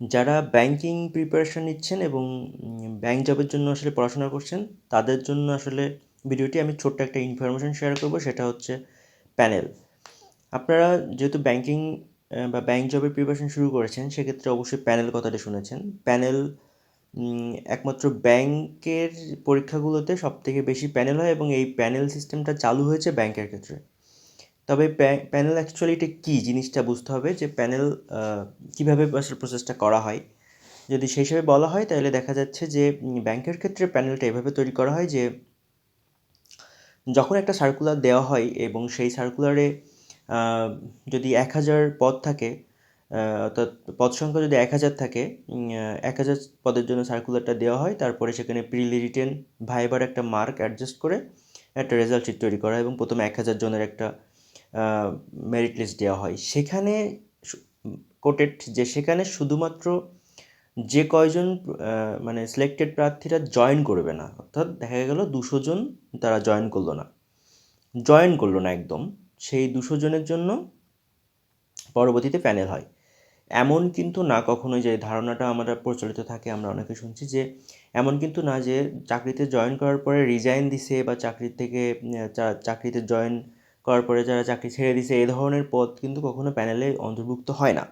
যারা banking preparation নিচ্ছেন এবং ব্যাংক জবের জন্য আসলে পড়াশোনা করছেন, তাদের জন্য আসলে ভিডিওটি আমি ছোট্ট একটা ইনফরমেশন শেয়ার করব, সেটা হচ্ছে প্যানেল আপনারা যেহেতু ব্যাংকিং বা ব্যাংক জবের প্রিপারেশান শুরু করেছেন, সেক্ষেত্রে অবশ্যই প্যানেল কথাটা শুনেছেন। প্যানেল একমাত্র ব্যাংকের পরীক্ষাগুলোতে সব থেকে বেশি প্যানেল হয় এবং এই প্যানেল সিস্টেমটা চালু হয়েছে ব্যাংকের ক্ষেত্রে। তবে প্যানেল অ্যাকচুয়ালি এটা কী জিনিসটা বুঝতে হবে যে প্যানেল কীভাবে আসলে প্রসেসটা করা হয়? যদি সেই হিসাবে বলা হয়, তাহলে দেখা যাচ্ছে যে ব্যাংকের ক্ষেত্রে প্যানেলটা এভাবে তৈরি করা হয় যে, যখন একটা সার্কুলার দেওয়া হয় এবং সেই সার্কুলারে যদি এক হাজার পদ থাকে অর্থাৎ পদ সংখ্যা যদি এক হাজার থাকে এক হাজার পদের জন্য সার্কুলারটা দেওয়া হয়, তারপরে সেখানে প্রিলি রিটেন ভাইবার একটা মার্ক অ্যাডজাস্ট করে একটা রেজাল্ট শিট তৈরি করা এবং প্রথমে এক হাজার জনের একটা মেরিট লিস্ট দেওয়া হয়। সেখানে কোটেড যে সেখানে শুধুমাত্র যে কয়জন মানে সিলেক্টেড প্রার্থীরা জয়েন করবে না, অর্থাৎ দেখা গেল দুশো জন তারা জয়েন করল না। জয়েন করল না একদম, সেই দুশো জনের জন্য পরবর্তীতে প্যানেল হয়। এমন কিন্তু না কখনোই যে ধারণাটা আমরা প্রচলিত থাকে, আমরা অনেকে শুনছি যে এমন কিন্তু না যে চাকরিতে জয়েন করার পরে রিজাইন দিছে বা চাকরির থেকে চাকরিতে জয়েন করার পরে যারা চাকরি ছেড়ে দিছে এ ধরনের পদ কিন্তু কখনো প্যানেলে অন্তর্ভুক্ত হয় না।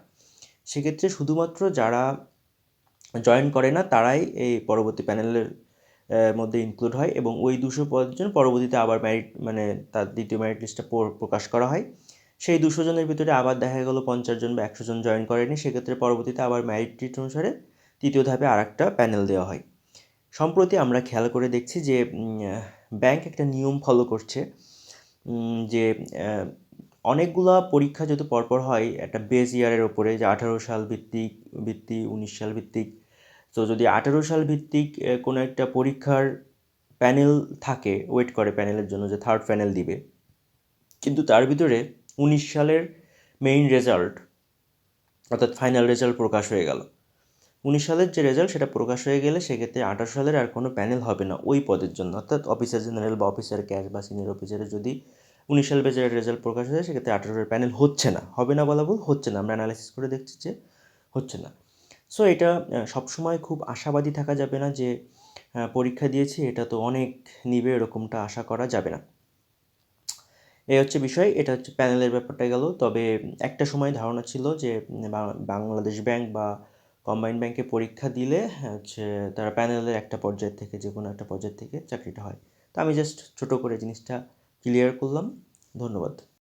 সেক্ষেত্রে শুধুমাত্র যারা জয়েন করে না, তারাই এই পরবর্তী প্যানেলের মধ্যে ইনক্লুড হয় এবং ওই দুশো পদজন পরবর্তীতে আবার ম্যারিট মানে তার দ্বিতীয় ম্যারিট লিস্টটা প্রকাশ করা হয়। সেই দুশো জনের ভিতরে আবার দেখা গেলো পঞ্চাশ জন বা একশো জন জয়েন করেনি, সেক্ষেত্রে পরবর্তীতে আবার ম্যারিট লিস্ট অনুসারে তৃতীয় ধাপে আর একটা প্যানেল দেওয়া হয়। সম্প্রতি আমরা খেয়াল করে দেখছি যে ব্যাংক একটা নিয়ম ফলো করছে। যে অনেকগুলা পরীক্ষা যেহেতু পরপর হয়, একটা বেস ইয়ারের ওপরে যে আঠারো সাল ভিত্তিক, ভিত্তি, উনিশ সাল ভিত্তিক। তো যদি আঠারো সাল ভিত্তিক কোনো একটা পরীক্ষার প্যানেল থাকে ওয়েট করে প্যানেলের জন্য, যে থার্ড প্যানেল দিবে। কিন্তু তার ভিতরে উনিশ সালের মেইন রেজাল্ট অর্থাৎ ফাইনাল রেজাল্ট প্রকাশ হয়ে গেল। উনিশ সালের যে রেজাল্ট সেটা প্রকাশ হয়ে গেলে সেক্ষেত্রে আঠারো সালের আর কোনো প্যানেল হবে না ওই পদের জন্য। অর্থাৎ অফিসার জেনারেল বা অফিসার ক্যাশ বা সিনিয়র অফিসারের যদি উনিশ সাল বেজের রেজাল্ট প্রকাশ হয়ে যায়, সেক্ষেত্রে আঠারোর প্যানেল হচ্ছে না। হবে না বলা বল হচ্ছে না। আমরা অ্যানালাইসিস করে দেখছি যে হচ্ছে না। সো এটা সবসময় খুব আশাবাদী থাকা যাবে না যে পরীক্ষা দিয়েছি, এটা তো অনেক নিবে, এরকমটা আশা করা যাবে না। এই হচ্ছে বিষয়, এটা হচ্ছে প্যানেলের ব্যাপারটা গেল। তবে একটা সময় ধারণা ছিল যে বাংলাদেশ ব্যাংক বা কম্বাইন ব্যাংকে পরীক্ষা দিলে, হচ্ছে তারা প্যানেলের একটা পর্যায়ের থেকে, যে কোনো একটা পর্যায়ের থেকে চাকরিটা হয়। তো আমি জাস্ট ছোটো করে জিনিসটা ক্লিয়ার করলাম। ধন্যবাদ।